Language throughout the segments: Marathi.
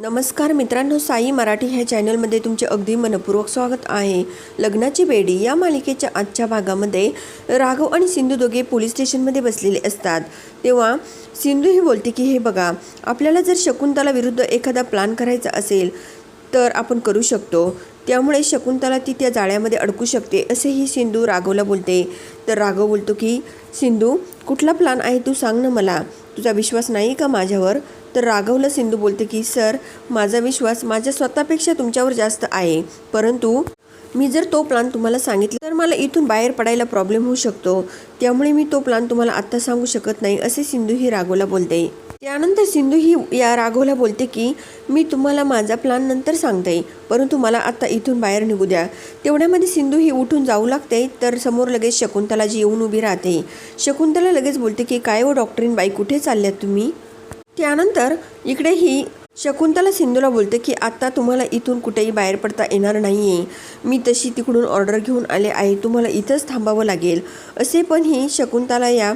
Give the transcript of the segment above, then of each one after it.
नमस्कार मित्रांनो साई मराठी ह्या चॅनलमध्ये तुमचे अगदी मनपूर्वक स्वागत आहे. लग्नाची बेडी या मालिकेच्या आजच्या भागामध्ये राघव आणि सिंधू दोघे पोलीस स्टेशनमध्ये बसलेले असतात. तेव्हा सिंधू ही बोलते की हे बघा आपल्याला जर शकुंतला विरुद्ध एखादा प्लान करायचा असेल तर आपण करू शकतो. त्यामुळे शकुंतला ती त्या जाळ्यामध्ये अडकू शकते असेही सिंधू राघवला बोलते. तर राघव बोलतो की सिंधू कुठला प्लान आहे तू सांग ना मला. तुझा विश्वास नाही का माझ्यावर? तर राघवला सिंधू बोलते की सर माझा विश्वास माझ्या स्वतःपेक्षा तुमच्यावर जास्त आहे. परंतु मी जर तो प्लान तुम्हाला सांगितला तर मला इथून बाहेर पडायला प्रॉब्लेम होऊ शकतो. त्यामुळे मी तो प्लान तुम्हाला आत्ता सांगू शकत नाही असे सिंधू ही राघवला बोलते. त्यानंतर सिंधू ही या राघवला बोलते की मी तुम्हाला माझा प्लान नंतर सांगते परंतु मला आत्ता इथून बाहेर निघू द्या. तेवढ्यामध्ये सिंधू ही उठून जाऊ लागते तर समोर लगेच शकुंतलाजी येऊन उभी राहते. शकुंतला लगेच बोलते की काय हो डॉक्टरीन बाई कुठे चालल्यात तुम्ही? त्यानंतर इकडे ही शकुंतला सिंधूला बोलते की आत्ता तुम्हाला इथून कुठेही बाहेर पडता येणार नाही आहे मी तशी तिकडून ऑर्डर घेऊन आले आहे. तुम्हाला इथंच थांबावं लागेल. असे पण ही शकुंतला या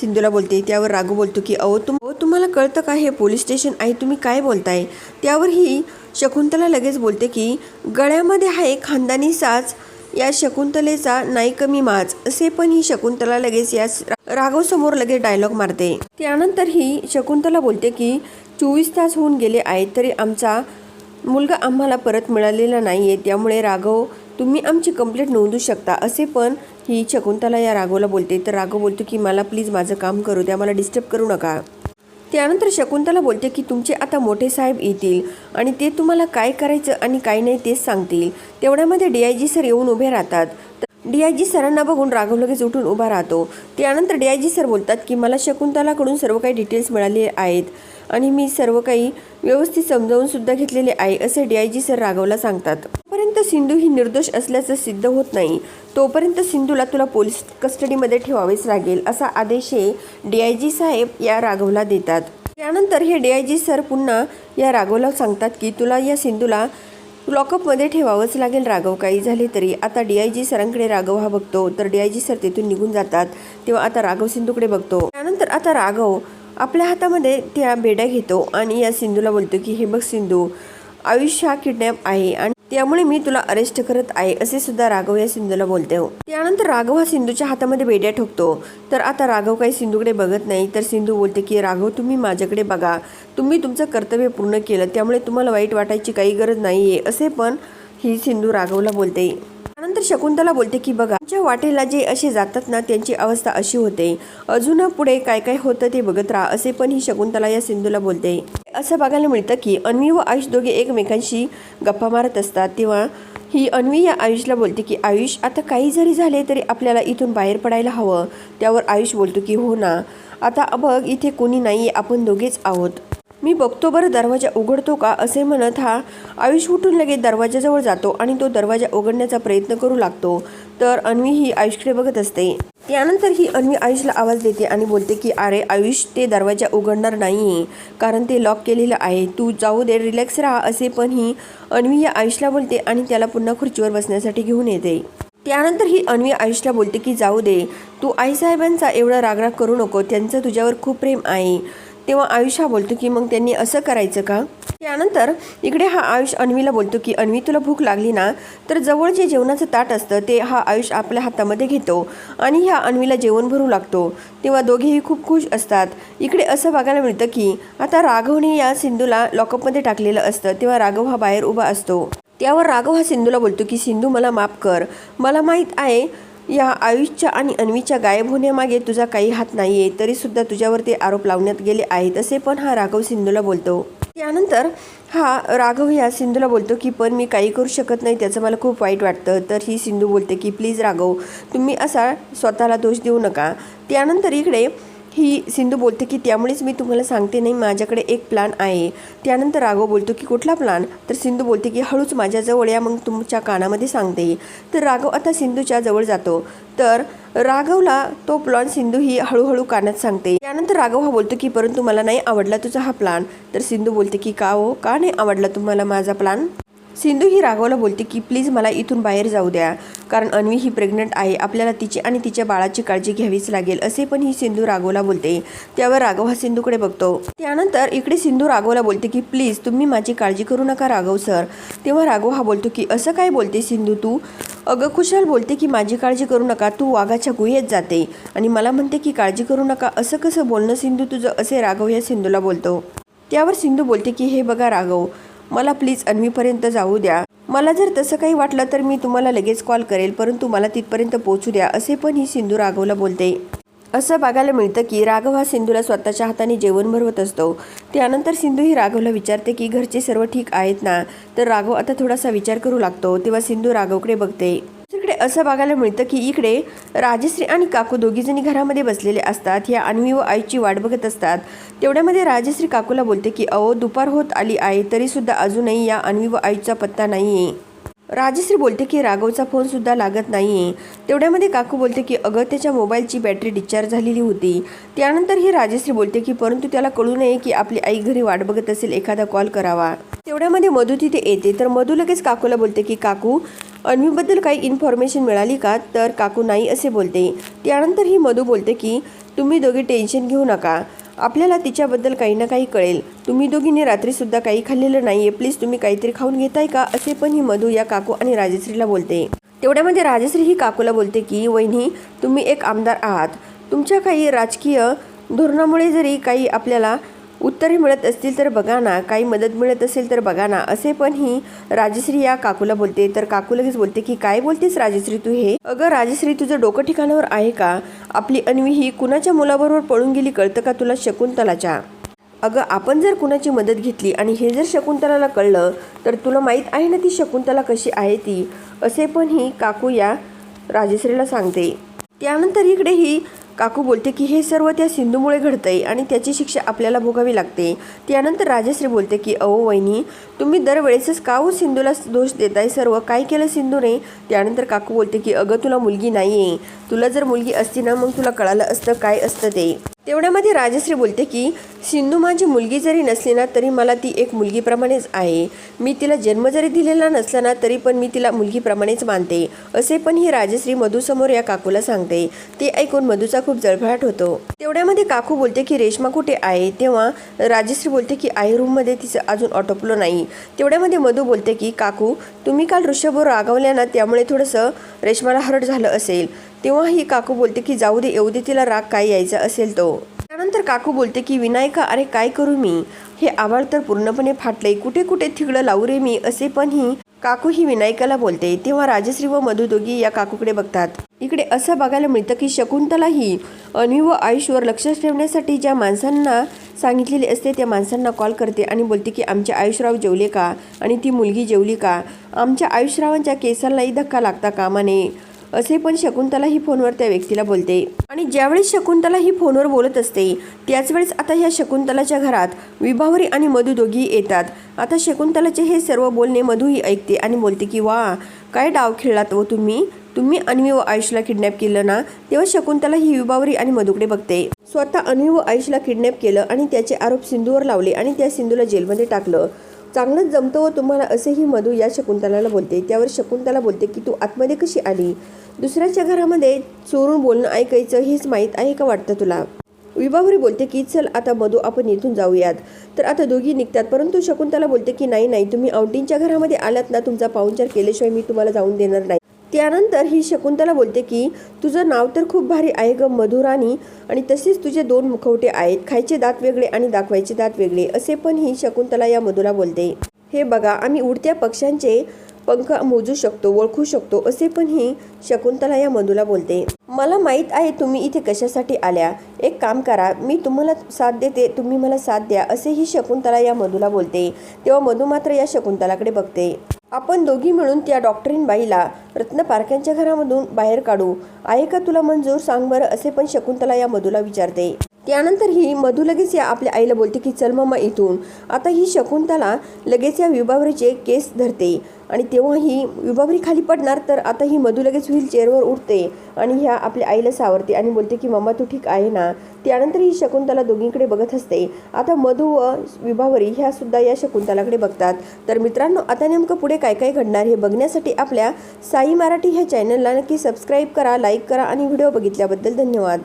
सिंधूला बोलते. त्यावर राघू बोलतो की अहो तुम अहो तुम्हाला कळतं का हे पोलीस स्टेशन आहे? तुम्ही काय बोलताय? त्यावर ही शकुंतला लगेच बोलते की गळ्यामध्ये आहे खानदानी साज या शकुंतलेचा नाही कमी माज असे पण ही शकुंतला लगेच या राघव समोर लगेच डायलॉग मारते. त्यानंतर ही शकुंतला बोलते की चोवीस तास होऊन गेले आहेत तरी आमचा मुलगा आम्हाला परत मिळालेला नाही आहे त्यामुळे राघव तुम्ही आमची कंप्लेंट नोंदवू शकता असे पण ही शकुंतला या राघवला बोलते. तर राघव बोलतो की मला प्लीज माझं काम करू द्या मला डिस्टर्ब करू नका. त्यानंतर शकुंतला बोलते की तुमचे आता मोठे साहेब येतील आणि ते तुम्हाला काय करायचं आणि काय नाही तेच सांगतील. तेवढ्यामध्ये डी आय जी सर येऊन उभे राहतात. डी आय जी सरांना बघून राघव लगेच उठून उभा राहतो. त्यानंतर डी आय जी सर बोलतात की मला शकुंतलाकडून सर्व काही डिटेल्स मिळाले आहेत आणि मी सर्व काही व्यवस्थित समजावून सुद्धा घेतलेले आहे असे डी आय जी सर राघवला सांगतात. तोपर्यंत सिंधू ही निर्दोष असल्याचं सिद्ध होत नाही. तोपर्यंत सिंधूला तुला पोलीस कस्टडीमध्ये ठेवावेच लागेल असा आदेश हे डी आय जी साहेब या राघवला देतात. त्यानंतर हे डी आय जी सर पुन्हा या राघवला सांगतात की तुला या सिंधूला लॉकअपमध्ये ठेवावंच लागेल राघव काही झाले तरी. आता डी आय जी सरांकडे राघव हा बघतो तर डी आय जी सर तिथून निघून जातात तेव्हा आता राघव सिंधूकडे बघतो. त्यानंतर आता राघव आपल्या हातामध्ये त्या बेड्या घेतो आणि या सिंधूला बोलतो की हे बघ सिंधू आयुष्य हा किडनॅप आहे आणि त्यामुळे मी तुला अरेस्ट करत आहे असे सुद्धा राघव या सिंधूला बोलते हो. त्यानंतर राघव हा सिंधूच्या हातामध्ये बेड्या ठोकतो. तर आता राघव काही सिंधूकडे बघत नाही तर सिंधू बोलते की राघव तुम्ही माझ्याकडे बघा. तुम्ही तुमचं कर्तव्य पूर्ण केलं त्यामुळे तुम्हाला वाईट वाटायची काही गरज नाही आहे असे पण ही सिंधू राघवला बोलते. त्यानंतर शकुंतला बोलते की बघा आमच्या वाटेला जे असे जातात ना त्यांची अवस्था अशी होते. अजून पुढे काय काय होतं ते बघत राहा असे पण ही शकुंतला या सिंधूला बोलते. असं बघायला मिळतं की अन्वी व आयुष दोघे एकमेकांशी गप्पा मारत असतात. तेव्हा ही अन्वी या आयुषला बोलते की आयुष आता काही जरी झाले तरी आपल्याला इथून बाहेर पडायला हवं. त्यावर आयुष बोलतो की हो ना. आता बघ इथे कोणी नाही आपण दोघेच आहोत. मी बघतो बरं दरवाजा उघडतो का असे म्हणत हा आयुष उठून लगेच दरवाजाजवळ जातो आणि तो दरवाजा उघडण्याचा प्रयत्न करू लागतो. तर अन्वी ही आयुषकडे बघत असते. त्यानंतर ही अन्वी आयुषला आवाज देते आणि बोलते की अरे आयुष ते दरवाजा उघडणार नाही कारण ते लॉक केलेलं आहे. तू जाऊ दे रिलॅक्स राहा असे पण ही अन्वी या आयुषला बोलते आणि त्याला पुन्हा खुर्चीवर बसण्यासाठी घेऊन येते. त्यानंतर ही अन्वी आयुषला बोलते की जाऊ दे तू आईसाहेबांचा एवढा रागराग करू नको. त्यांचं तुझ्यावर खूप प्रेम आहे. तेव्हा आयुष हा बोलतो की मग त्यांनी असं करायचं का? त्यानंतर इकडे हा आयुष अन्वीला बोलतो की अन्वी तुला भूक लागली ना? तर जवळ जे जेवणाचं ताट असतं ते हा आयुष आपल्या हातामध्ये घेतो आणि ह्या अन्वीला जेवण भरू लागतो. तेव्हा दोघेही खूप खुश असतात. इकडे असं बघायला मिळतं की आता राघवने या सिंधूला लॉकअपमध्ये टाकलेलं असतं तेव्हा राघव हा बाहेर उभा असतो. त्यावर राघव हा सिंधूला बोलतो की सिंधू मला माफ कर. मला माहीत आहे या आयुषच्या आणि अन्वीच्या गायब होण्यामागे तुझा काही हात नाही आहे तरीसुद्धा तुझ्यावर ते आरोप लावण्यात गेले आहेत असे पण हा राघव सिंधूला बोलतो. त्यानंतर हा राघव या सिंधूला बोलतो की पण मी काही करू शकत नाही त्याचं मला खूप वाईट वाटतं. तर ही सिंधू बोलते की प्लीज राघव तुम्ही असा स्वतःला दोष देऊ नका. त्यानंतर इकडे ही सिंधू बोलते की त्यामुळेच मी तुम्हाला सांगते नाही माझ्याकडे एक प्लान आहे. त्यानंतर राघव बोलतो की कुठला प्लान तर सिंधू बोलते की हळूच माझ्याजवळ या मग तुमच्या कानामध्ये सांगते. तर राघव आता सिंधूच्या जवळ जातो. तर राघवला तो प्लॉन सिंधू ही हळूहळू कानात सांगते. त्यानंतर राघव हा बोलतो की परंतु मला नाही आवडला तुझा हा प्लान तर सिंधू बोलते की का हो? का नाही आवडला तुम्हाला माझा प्लान सिंधू ही राघवला बोलते की प्लीज मला इथून बाहेर जाऊ द्या. कारण अन्वी ही प्रेग्नंट आहे. आपल्याला तिची आणि तिच्या बाळाची काळजी घ्यावीच लागेल. असे पण ही सिंधू राघवला बोलते. त्यावर राघव हा सिंधूकडे बघतो. त्यानंतर इकडे सिंधू राघवला बोलते की प्लीज तुम्ही माझी काळजी करू नका राघव सर. तेव्हा राघव हा बोलतो की असं काय बोलते सिंधू तू? अगं खुशाल बोलते की माझी काळजी करू नका. तू वाघाच्या गुहेत जाते. आणि मला म्हणते की काळजी करू नका. असं कसं बोलणं सिंधू तुझं? असे राघव या सिंधूला बोलतो. त्यावर सिंधू बोलते की हे बघा राघव मला प्लीज अन्वीपर्यंत जाऊ द्या. मला जर तसं काही वाटलं तर मी तुम्हाला लगेच कॉल करेल परंतु मला तिथपर्यंत पोहोचू द्या असे पण ही सिंधू राघवला बोलते. असं बघायला मिळतं की राघव हा सिंधूला स्वतःच्या हाताने जेवण भरवत असतो. त्यानंतर सिंधू ही राघवला विचारते की घरचे सर्व ठीक आहेत ना? तर राघव आता थोडासा विचार करू लागतो तेव्हा सिंधू राघवकडे बघते. दुसरीकडे असं बघायला मिळतं की इकडे राजश्री आणि काकू दोघीजणी घरामध्ये बसलेले असतात. या अन्वी व आईची वाट बघत असतात. तेवढ्यामध्ये राजश्री काकूला बोलते की अहो दुपार होत आली आहे तरीसुद्धा अजूनही या अन्वी व आईचा पत्ता नाही आहे राजश्री बोलते की राघवचा फोनसुद्धा लागत नाही आहे तेवढ्यामध्ये काकू बोलते की अगं त्याच्या मोबाईलची बॅटरी डिस्चार्ज झालेली होती. त्यानंतर ही राजश्री बोलते की परंतु त्याला कळू नये की आपली आई घरी वाट बघत असेल एखादा कॉल करावा. तेवढ्यामध्ये मधू तिथे येते. तर मधू लगेच काकूला बोलते की काकू अन्वीबद्दल काही इन्फॉर्मेशन मिळाली का? तर काकू नाही असे बोलते. त्यानंतर ही मधू बोलते की तुम्ही दोघी टेन्शन घेऊ नका. आपल्याला तिच्याबद्दल काही ना काही कळेल. तुम्ही दोघींनी रात्रीसुद्धा काही खाल्लेलं नाही आहे प्लीज तुम्ही काहीतरी खाऊन घेताय का? असे पण ही मधू या काकू आणि राजश्रीला बोलते. तेवढ्यामध्ये राजश्री ही काकूला बोलते की वहिनी तुम्ही एक आमदार आहात. तुमच्या काही राजकीय धोरणामुळे जरी काही आपल्याला उत्तरे मिळत असतील तर बघा ना काही मदत मिळत असेल तर बघा ना असे पण ही राजश्री या काकूला बोलते. तर काकू लगेच बोलते की काय बोलतेस राजश्री तू हे? अगं राजश्री तुझं डोकं ठिकाणावर आहे का? आपली अन्वी ही कुणाच्या मुलाबरोबर पळून गेली कळतं का तुला शकुंतलाच्या? अगं आपण जर कुणाची मदत घेतली आणि हे जर शकुंतलाला कळलं तर तुला माहीत आहे ना ती शकुंतला कशी आहे ती? असे पण ही काकू या राजश्रीला सांगते. त्यानंतर इकडे ही काकू बोलते की हे सर्व त्या सिंधूमुळे घडतंय आणि त्याची शिक्षा आपल्याला भोगावी लागते. त्यानंतर राजश्री बोलते की अहो वहिनी तुम्ही दरवेळेसच का हो सिंधूला दोष देताय सर्व? काय केलं सिंधूने? त्यानंतर काकू बोलते की अगं तुला मुलगी नाही आहे तुला जर मुलगी असती ना मग तुला कळालं असतं काय असतं ते. तेवढ्यामध्ये राजश्री बोलते की सिंधू माझी मुलगी जरी नसली ना तरी मला ती एक मुलगीप्रमाणेच आहे. मी तिला जन्म जरी दिलेला नसला ना तरी पण मी तिला मुलगीप्रमाणेच मानते. असे पण ही राजश्री मधूसमोर या काकूला सांगते. ते ऐकून मधूचा खूप जळफळाट होतो. तेवढ्यामध्ये काकू बोलते की रेश्मा कुठे आहे? तेव्हा राजश्री बोलते की आई रूममध्ये तिचं अजून ऑटोपलो नाही. तेवढ्यामध्ये मधू बोलते की काकू तुम्ही काल ऋषभवर रागवल्या ना त्यामुळे थोडंसं रेश्माला हरट झालं असेल. तेव्हा ही काकू बोलते की जाऊ दे येऊ दे तिला राग काय यायचा असेल तो. त्यानंतर काकू बोलते की विनायका अरे काय करू मी? हे आवाळ तर पूर्णपणे फाटले कुठे कुठे थिगडं लावू रे मी? असे पण ही काकू ही विनायकाला बोलते. तेव्हा राजश्री व मधु दोघी या काकूकडे बघतात. इकडे असं बघायला मिळतं की शकुंतला ही अन्वी व आयुषवर लक्ष ठेवण्यासाठी ज्या माणसांना सांगितलेले असते त्या माणसांना कॉल करते आणि बोलते की आमचे आयुषराव जेवले का? आणि ती मुलगी जेवली का? आमच्या आयुषरावांच्या केसांनाही धक्का लागता कामा नये. असे पण शकुंतला ही फोनवर त्या व्यक्तीला बोलते. आणि ज्यावेळेस शकुंतला ही फोनवर बोलत असते त्याच वेळेस आता ह्या शकुंतलाच्या घरात विभावरी आणि मधू दोघी येतात. आता शकुंतलाचे हे सर्व बोलणे मधूही ऐकते आणि बोलते की वा काय डाव खेळलात व तुम्ही? तुम्ही अन्वी व आयुषला किडनॅप केलं ना? तेव्हा शकुंतला ही विभावरी आणि मधुकडे बघते. स्वतः अन्वी व आयुषला किडनॅप केलं आणि त्याचे आरोप सिंधूवर लावले आणि त्या सिंधूला जेलमध्ये टाकलं. चांगलंच जमतं व तुम्हाला असेही मधू या शकुंतलाला बोलते. त्यावर शकुंतला बोलते की तू आतमध्ये कशी आली? दुसऱ्याच्या घरामध्ये चोरून बोलणं ऐकायचं हेच माहीत आहे का वाटतं तुला? विभावरी बोलते की चल आता मधू आपण इथून जाऊयात. तर आता दोघी निघतात परंतु शकुंतला बोलते की नाही नाही तुम्ही औटींच्या घरामध्ये आलात ना तुमचा पाहुणचार केल्याशिवाय मी तुम्हाला जाऊन देणार नाही. त्यानंतर ही शकुंतला बोलते की तुझं नाव तर खूप भारी आहे ग मधुराणी आणि तसेच तुझे दोन मुखवटे आहेत खायचे दात वेगळे आणि दाखवायचे दात वेगळे असे पण ही शकुंतला या मधुला बोलते. हे बघा आम्ही उडत्या पक्ष्यांचे पंख मोजू शकतो ओळखू शकतो असे पण ही शकुंतला या मधूला बोलते. मला माहीत आहे तुम्ही इथे कशासाठी आल्या. एक काम करा मी तुम्हाला साथ देते तुम्ही मला साथ द्या असे ही शकुंतला या मधूला बोलते. तेव्हा मधू मात्र या शकुंतलाकडे बघते. आपण दोघी मिळून त्या डॉक्टरीन बाईला रत्न पारख्यांच्या घरामधून बाहेर काढू. आहे का तुला मंजूर सांग बरं? असे पण शकुंतला या मधूला विचारते. त्यानंतर ही मधू लगेच या आपल्या आईला बोलते की चल मम्मा इथून. आता ही शकुंतला लगेच या विभावरीचे केस धरते आणि तेव्हा ही विभावरी खाली पडणार तर आता ही मधू लगेच व्हीलचेअरवर उठते आणि ह्या आपल्या आईला सावरते आणि बोलते की मम्मा तू ठीक आहे ना? त्यानंतर ही शकुंतला दोघींकडे बघत असते आता मधू व विभावरी ह्या सुद्धा या शकुंतलाकडे बघतात. तर मित्रांनो आता नेमकं पुढे काय काय घडणार हे बघण्यासाठी आपल्या साई मराठी ह्या चॅनलला नक्की सबस्क्राईब करा लाईक करा आणि व्हिडिओ बघितल्याबद्दल धन्यवाद.